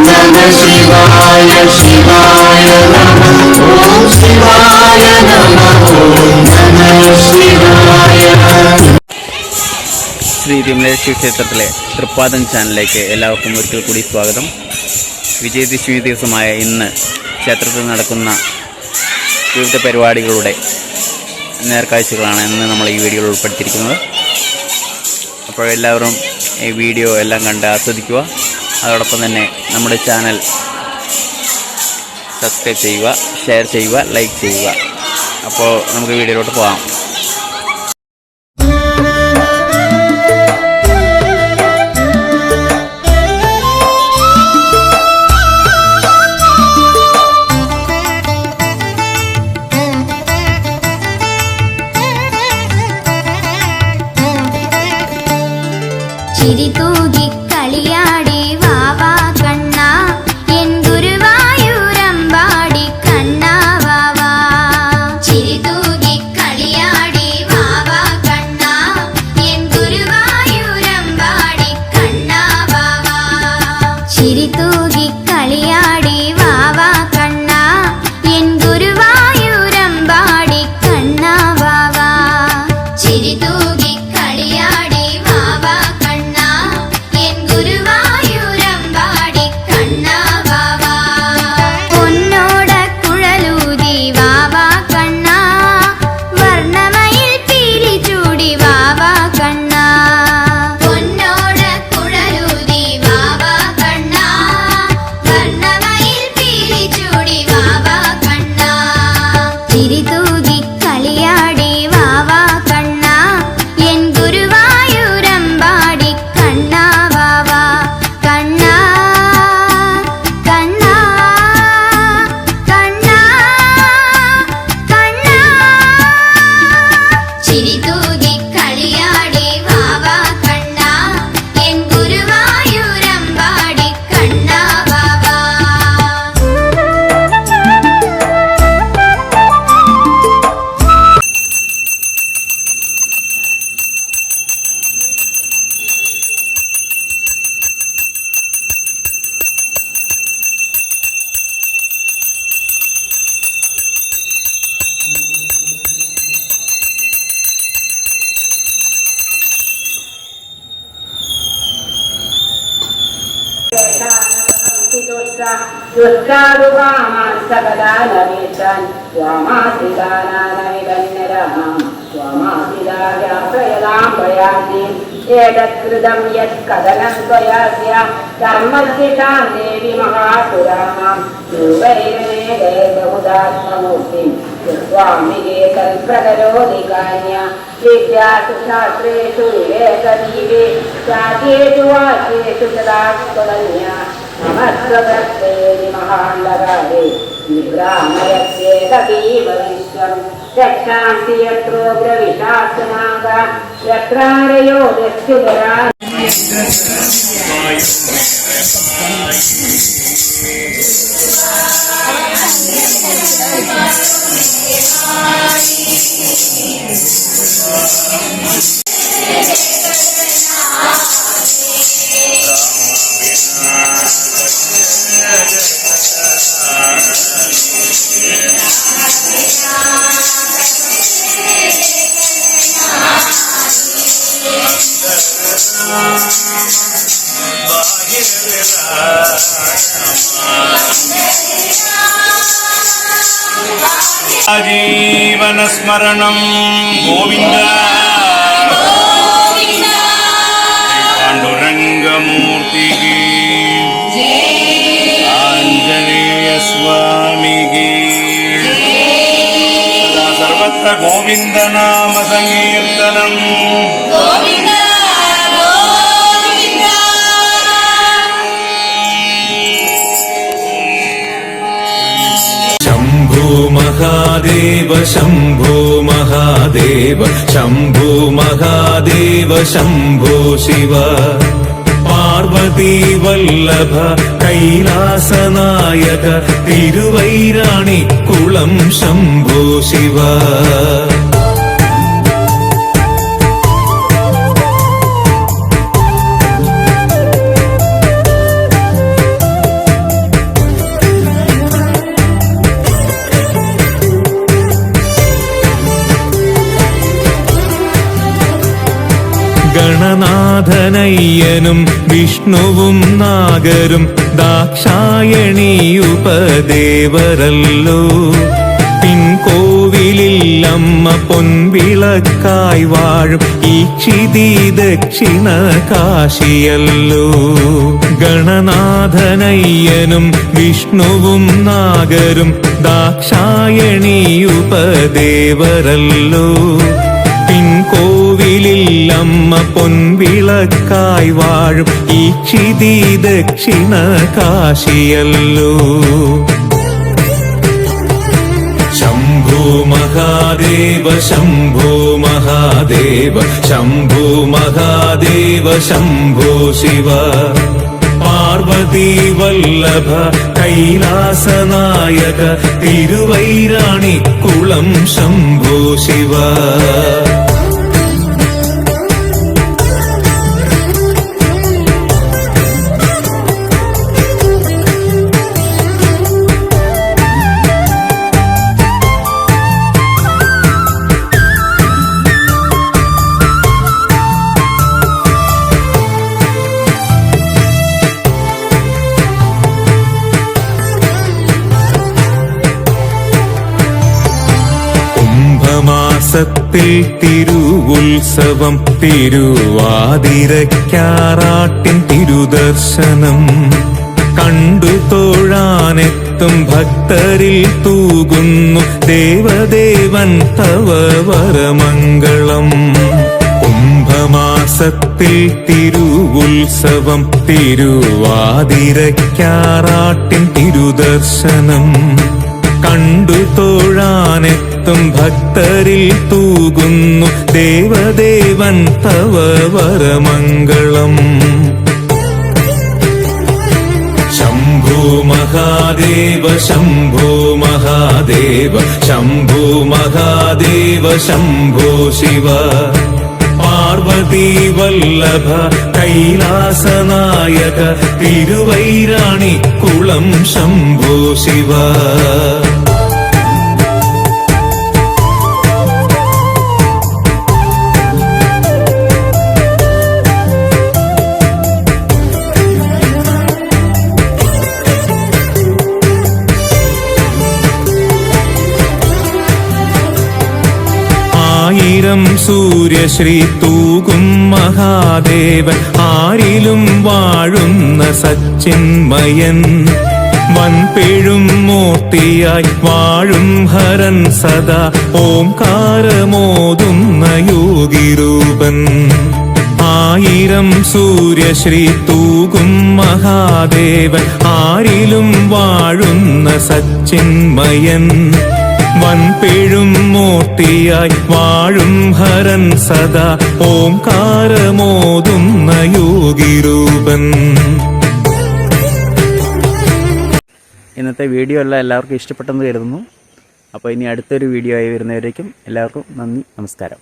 ശിവായ ശിവായ ശിവായ ശിവായ ശ്രീ തിരുമലേശ്വരി ക്ഷേത്രത്തിലെ തൃപ്പാദം ചാനലിലേക്ക് എല്ലാവർക്കും ഒരിക്കൽ കൂടി സ്വാഗതം. വിജയദശമി ദിവസമായ ഇന്ന് ക്ഷേത്രത്തിൽ നടക്കുന്ന വിവിധ പരിപാടികളുടെ നേർക്കാഴ്ചകളാണ് ഇന്ന് നമ്മൾ ഈ വീഡിയോയിൽ ഉൾപ്പെടുത്തിയിരിക്കുന്നത്. അപ്പോൾ എല്ലാവരും ഈ വീഡിയോ എല്ലാം കണ്ട് ആസ്വദിക്കുക. അതോടൊപ്പം തന്നെ നമ്മുടെ ചാനൽ സബ്സ്ക്രൈബ് ചെയ്യുക ഷെയർ ചെയ്യുക ലൈക്ക് ചെയ്യുക. അപ്പോൾ നമുക്ക് വീഡിയോയിലോട്ട് പോകാം. ಸಿರಿತು ದುಷ್ಟಾರು ಕಾಮಾಂಸ ಪದಾಲವೇತನ್ ತ್ವಾಮಾಸಿದಾನಾನವಿಗಣ್ಯರಾಮಾಂ ತ್ವಾಮಾಸಿದಾವ್ಯಾಸಯಲಾಂ ಪ್ರಯಾಸಿ एतत्कृतं यत् कथनं त्वयास्य धर्मशिषां देवि महापुराणां योगैरनेकैकहुदात्ममूर्तिं स्वामिके तत्प्रकरोति कान्या विद्यासु शास्त्रेषु विवेकदीपे शाखेषु वाक्येषु तदा त्वदन्या तत्त्वप्रत्ये महाण्डकाले निभ्रामयत्ये सतीव विश्वम् रक्षांसि यत्रो द्रविशासनागा यत्रारयो दस्युधरा जीवनस्मरणं गोविन्द पाण्डुरङ्गमूर्तिः आञ्जनेयस्वामिगे सर्वत्र गोविन्दनामसङ्कीर्तनम् महादेव शम्भो महादेव शम्भो महादेव शम्भो शिव പാർവതി വല്ലഭ കൈലാസനായക തിരുവൈരാണിക്കുളം ശംഭോ ശിവ ഗണനാഥനയ്യനും വിഷ്ണുവും നാഗരും ദാക്ഷായണി ഉപദേവരല്ലോ പിൻകോവിലിൽ അമ്മ പൊൻവിളക്കായി വാഴും ഈ ക്ഷിതി ദക്ഷിണ കാശിയല്ലോ. ഗണനാഥനയ്യനും വിഷ്ണുവും നാഗരും ദാക്ഷായണി ഉപദേവരല്ലോ അമ്മ പൊൻവിളക്കായി വാഴും ഈ ക്ഷിതി ദക്ഷിണ കാശിയല്ലോ. ശംഭോ മഹാദേവ ശംഭോ മഹാദേവ ശംഭോ മഹാദേവ ശംഭോ ശിവ. പാർവതി വല്ലഭ കൈലാസനായക തിരുവൈരാണി കുളം ശംഭോ ശിവ. കുംഭമാസത്തിൽ തിരുവുത്സവം തിരുവാതിരക്കാറാട്ടിൻ തിരുദർശനം കണ്ടു തോഴാനെത്തും ഭക്തരിൽ തൂകുന്നു ദേവദേവൻ തവ വരമംഗളം കുംഭമാസത്തിൽ തിരുവുത്സവം തിരുവാതിരക്കാറാട്ടിൻ തിരുദർശനം കണ്ടു തോഴാനെത്തും ഭക്തരിൽ തൂകുന്നു ദേവദേവൻ തവ വരമംഗളം. ശംഭോ മഹാദേവ ശംഭോ മഹാദേവ ശംഭോ മഹാദേവ ശംഭോ ശിവ. പാർവതി വല്ലഭ കൈലാസനായക തിരുവൈരാണി കുളം ശംഭോ ശിവ. സൂര്യശ്രീ തൂകും മഹാദേവൻ. ആരിലും വാഴുന്ന സച്ചിന്മയൻ വൻപിഴും മൂർത്തിയായി വാഴും ഹരൻ സദാ. ഓംകാരമോതുന്ന യോഗിരൂപൻ. ആയിരം സൂര്യശ്രീ തൂകും മഹാദേവൻ. ആരിലും വാഴുന്ന സച്ചിന്മയൻ വൻപെഴും മൂർത്തിയായി വാഴും ഹരൻ സദാ. ഓംകാരമോതുന്ന യോഗിരൂപൻ. ഇന്നത്തെ വീഡിയോ എല്ലാം എല്ലാവർക്കും ഇഷ്ടപ്പെട്ടെന്ന് കരുതുന്നു. അപ്പോൾ ഇനി അടുത്തൊരു വീഡിയോ ആയി വരുന്നവരേക്കും എല്ലാവർക്കും നന്ദി നമസ്കാരം.